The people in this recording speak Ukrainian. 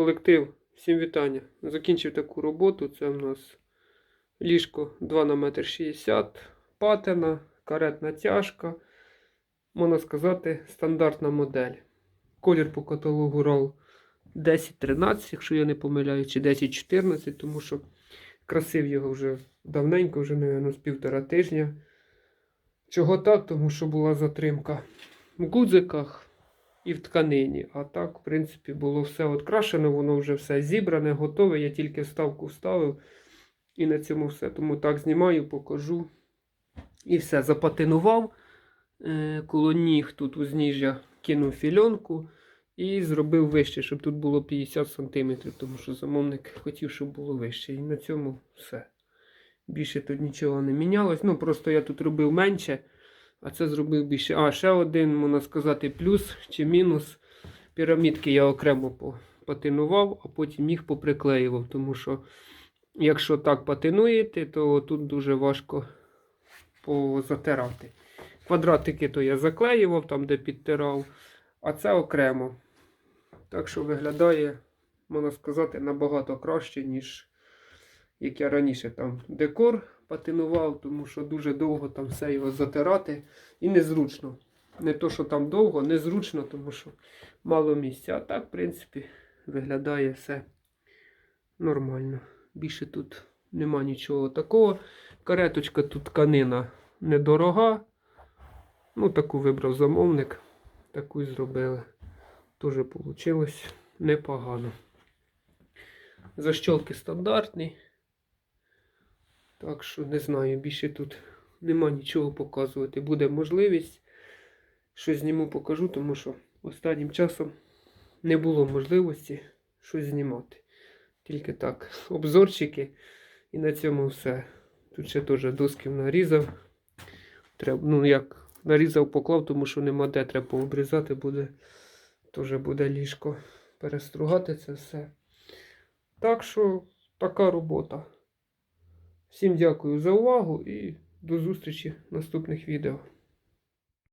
Колектив, всім вітання. Закінчив таку роботу. Це в нас ліжко 2 на 1,60 м, патина, каретна тяжка. Можна сказати, стандартна модель. Колір по каталогу RAL 10-13, якщо я не помиляю, чи 10-14, тому що красив його вже давненько, вже, мабуть, з півтора тижня. Чого так? Тому що була затримка в гудзиках і в тканині. А так, в принципі, було все открашено, воно вже все зібране, готове. Я тільки вставку вставив. І на цьому все. Тому так знімаю, покажу. І все, запатинував. Е, коло ніг тут узніжжя кинув фільонку і зробив вище, щоб тут було 50 см, тому що замовник хотів, щоб було вище. І на цьому все. Більше тут нічого не мінялось. Ну, просто я тут робив менше, а це зробив більше. А, ще один, можна сказати, плюс чи мінус. Пірамідки я окремо патинував, а потім їх поприклеював, тому що якщо так патинуєте, то тут дуже важко позатирати. Квадратики то я заклеював там, де підтирав, а це окремо. Так що виглядає, можна сказати, набагато краще, ніж як я раніше там декор патинував, тому що дуже довго там все його затирати і незручно. Не то, що там довго, незручно, тому що мало місця. А так, в принципі, виглядає все нормально. Більше тут нема нічого такого. Кареточка тут тканина недорога. Ну, таку вибрав замовник. Таку й зробили. Теж вийшло непогано. Защолки стандартні. Так що не знаю, більше тут нема нічого показувати. Буде можливість. Щось зніму покажу, тому що останнім часом не було можливості щось знімати. Тільки так, обзорчики. І на цьому все. Тут ще теж досків нарізав. Треба, ну як нарізав, поклав, тому що нема де треба пообрізати, буде. Теж буде ліжко перестругати це все. Так що така робота. Всім дякую за увагу і до зустрічі в наступних відео.